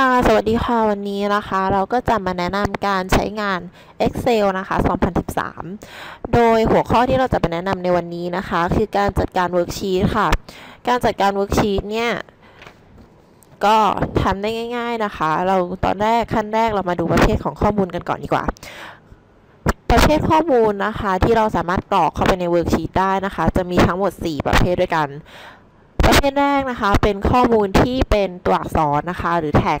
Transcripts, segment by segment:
ค่ะ สวัสดีค่ะ วันนี้นะคะ เราก็จะมาแนะนำการใช้งาน Excel นะคะ 2013 โดยหัวข้อที่เราจะมาแนะนำในวันนี้นะคะ คือการจัดการ worksheet ค่ะ การจัดการ worksheet เนี่ย ก็ทำได้ง่าย ๆนะคะ เราตอนแรกขั้นแรกเรามาดูประเภทของข้อมูลกันก่อนดีกว่า ประเภทข้อมูลนะคะ ที่เราสามารถกรอกเข้าไปใน worksheet ได้นะคะ จะมีทั้งหมด 4 ประเภทด้วยกัน ประเภทแรกนะคะเป็นข้อมูลที่เป็นตัวอักษรนะคะ หรือแท็ก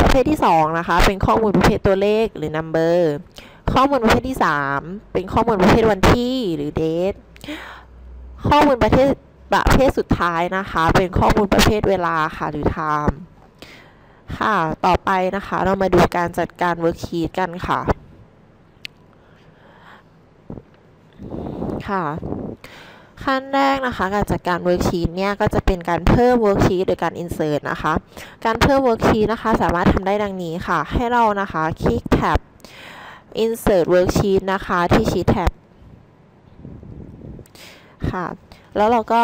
ประเภทที่2นะคะเป็นข้อมูลประเภทตัวเลขหรือ number ข้อมูลประเภทที่ 3 เป็นข้อมูลประเภทวันที่หรือ date ข้อมูลประเภทประเภทสุดท้ายนะคะ เป็นข้อมูลประเภทเวลาค่ะหรือ time ค่ะ ต่อไปนะคะเรามาดูการจัดการ worksheet กันค่ะ ค่ะ ขั้นแรกนะคะ การจัดการ worksheet เนี่ยก็จะเป็นการเพิ่ม worksheet โดยการ insert นะคะ การเพิ่ม worksheet นะคะ สามารถทำได้ดังนี้ค่ะ ให้เรานะคะคลิกแท็บ insert worksheet นะคะ ที่ sheet tab ค่ะ แล้วเราก็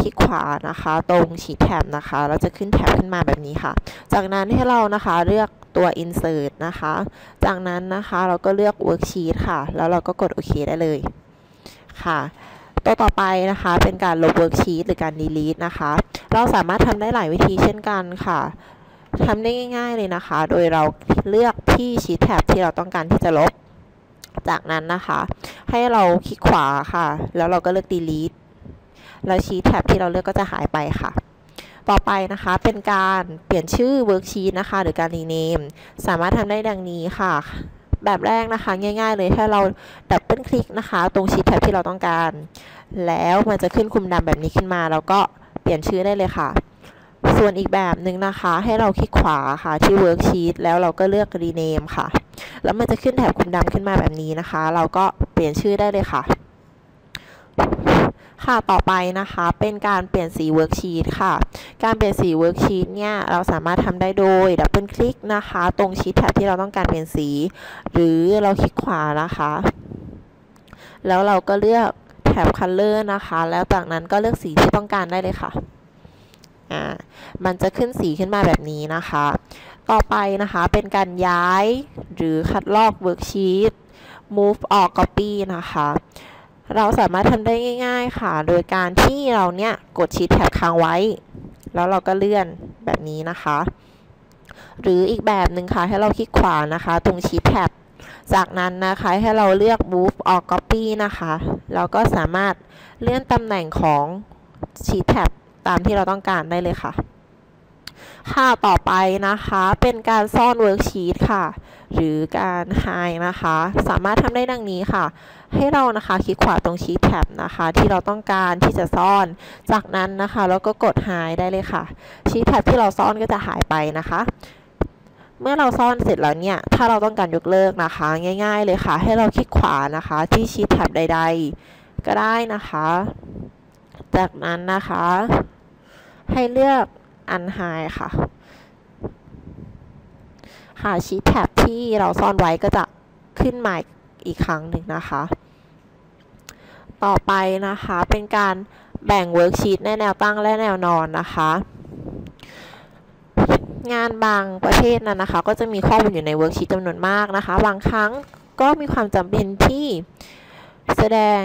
คลิกขวานะคะ ตรง sheet tab นะคะ เราจะขึ้นแท็บขึ้นมาแบบนี้ค่ะ จากนั้นให้เรานะคะเลือกตัว insert นะคะ จากนั้นนะคะเราก็เลือก worksheet ค่ะ แล้วเราก็กดโอเคได้เลยค่ะ ตัวต่อไปนะคะเป็นการลบ worksheet หรือการ delete นะคะ เราสามารถทำได้หลายวิธีเช่นกันค่ะทำได้ง่ายๆเลยนะคะ โดยเราเลือกที่ sheet tab ที่เราต้องการที่จะลบ จากนั้นนะคะ ให้เราคลิกขวาค่ะ แล้วเราก็เลือก delete แล้ว sheet tab ที่เราเลือกก็จะหายไปค่ะต่อไปนะคะเป็นการเปลี่ยนชื่อ worksheet นะคะ หรือการ rename สามารถทำได้ดังนี้ค่ะ แบบแรกนะคะ ง่าย ๆ เลยให้เราดับเบิลคลิกนะคะ ตรงชีทแท็บที่เราต้องการ แล้วมันจะขึ้นคุมดำแบบนี้ขึ้นมาแล้วก็เปลี่ยนชื่อได้เลยค่ะ ส่วนอีกแบบหนึ่งนะคะ ให้เราคลิกขวาค่ะที่ worksheet แล้วเราก็เลือก rename ค่ะ แล้วมันจะขึ้นแถบคุมดำขึ้นมาแบบนี้นะคะ เราก็เปลี่ยนชื่อได้เลยค่ะ ค่ะต่อไปนะคะเป็นการเปลี่ยนสี worksheet ค่ะ การเปลี่ยนสี worksheet เนี่ยเราสามารถทำได้โดยดับเบิลคลิกนะคะ ตรงชีทแท็บที่เราต้องการเปลี่ยนสี หรือเราคลิกขวานะคะ แล้วเราก็เลือกแถบ color นะคะ แล้วจากนั้นก็เลือกสีที่ต้องการได้เลยค่ะอ่ามันจะขึ้นสีขึ้นมาแบบนี้นะคะ ต่อไปนะคะเป็นการย้ายหรือคัดลอก worksheet move ออก copy นะคะ เราสามารถทำได้ง่าย ๆค่ะ โดยการที่เราเนี่ยกดชีทแท็บค้างไว้ แล้วเราก็เลื่อนแบบนี้นะคะ หรืออีกแบบหนึ่งค่ะ ให้เราคลิกขวานะคะ ตรงชีทแท็บจากนั้นนะคะให้เราเลือก move ออก copy นะคะ เราก็สามารถเลื่อนตำแหน่งของชีทแท็บตามที่เราต้องการได้เลยค่ะ ค่ะต่อไปนะคะเป็นการซ่อน worksheet ค่ะ หรือการ hide นะคะ สามารถทำได้ดังนี้ค่ะ ให้เรานะคะคลิกขวาตรงชีทแท็บนะคะ ที่เราต้องการที่จะซ่อน จากนั้นนะคะเราก็กด hide ได้เลยค่ะ ชีทแท็บที่เราซ่อนก็จะหายไปนะคะเมื่อเราซ่อนเสร็จแล้วเนี่ย ถ้าเราต้องการยกเลิกนะคะ ง่าย ๆ เลยค่ะ ให้เราคลิกขวานะคะ ที่ชีทแท็บใด ๆ ก็ได้นะคะ จากนั้นนะคะ ให้เลือก unhide ค่ะค่ะชีทแท็บที่เราซ่อนไว้ก็จะขึ้นมาอีกครั้งหนึ่งนะคะ ต่อไปนะคะเป็นการแบ่งเวิร์กชีตในแนวตั้งและแนวนอนนะคะ งานบางประเภทนั้นนะคะ ก็จะมีข้อมูลอยู่ในเวิร์กชีตจำนวนมากนะคะ บางครั้งก็มีความจำเป็นที่แสดง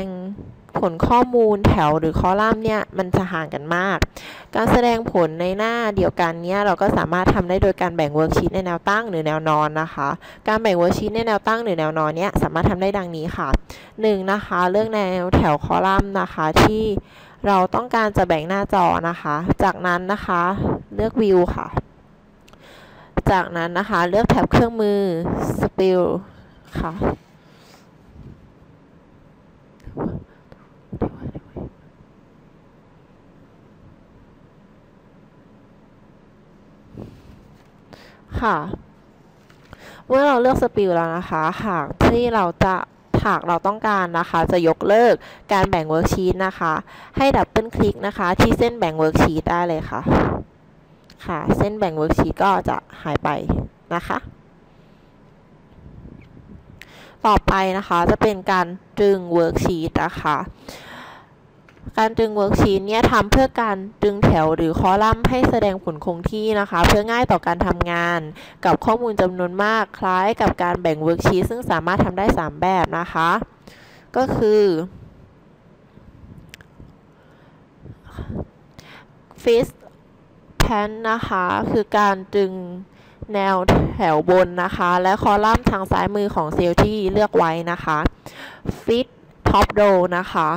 ผลข้อมูลแถวหรือคอลัมน์เนี่ยมันจะห่างกันมาก การแสดงผลในหน้าเดียวกันเนี่ยเราก็สามารถทำได้โดยการแบ่งเวิร์กชีตในแนวตั้งหรือแนวนอนนะคะ การแบ่งเวิร์กชีตในแนวตั้งหรือแนวนอนเนี่ยสามารถทำได้ดังนี้ค่ะ 1. นะคะเลือกแนวแถวคอลัมน์นะคะที่เราต้องการจะแบ่งหน้าจอนะคะ จากนั้นนะคะเลือกวิวค่ะ จากนั้นนะคะเลือกแถบเครื่องมือ Spill ค่ะ ค่ะ เมื่อเราเลือกสปิลแล้วนะคะ หากที่เราจะหากเราต้องการนะคะจะยกเลิกการแบ่งเวิร์กชีตนะคะ ให้ดับเบิลคลิกนะคะ ที่เส้นแบ่งเวิร์กชีตได้เลยค่ะ ค่ะ เส้นแบ่งเวิร์กชีตก็จะหายไปนะคะ ต่อไปนะคะจะเป็นการดึงเวิร์กชีตนะคะ การดึงเวิร์กชีตเนี่ยทำเพื่อการดึงแถวหรือคอลัมน์ให้แสดงผลคงที่นะคะ เพื่อง่ายต่อการทำงาน กับข้อมูลจำนวนมาก คล้ายกับการแบ่งเวิร์กชีตซึ่งสามารถทำได้ 3 แบบนะคะ ก็คือ fix pan นะคะ คือการดึงแนวแถวบนนะคะ และคอลัมน์ทางซ้ายมือของเซลล์ที่เลือกไว้นะคะ fit top row นะคะ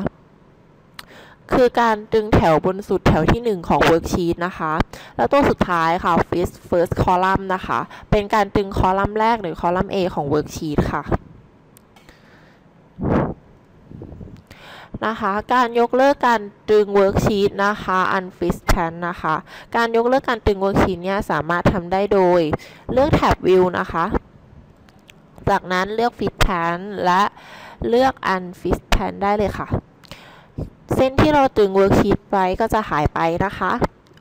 คือการดึงแถวบนสุดแถวที่ 1 ของ worksheet นะคะ แล้วตัวสุดท้ายค่ะ fit first column นะคะ เป็นการดึงคอลัมน์แรกหรือคอลัมน์ A ของ worksheet ค่ะนะคะการยกเลิกการดึง worksheet นะคะ unfix pan นะคะ การยกเลิกการดึง worksheet เนี่ยสามารถทำได้โดย เลือกแท็บ view นะคะ จากนั้นเลือก fit pan และเลือก unfix pan ได้เลยค่ะ เส้นที่เราตึงเวิร์กชีตไว้ก็จะหายไปนะคะ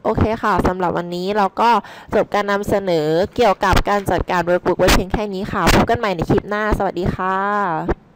โอเคค่ะสำหรับวันนี้เราก็จบการนำเสนอเกี่ยวกับการจัดการเวิร์กบุ๊กไว้เพียงแค่นี้ค่ะ พบกันใหม่ในคลิปหน้า สวัสดีค่ะ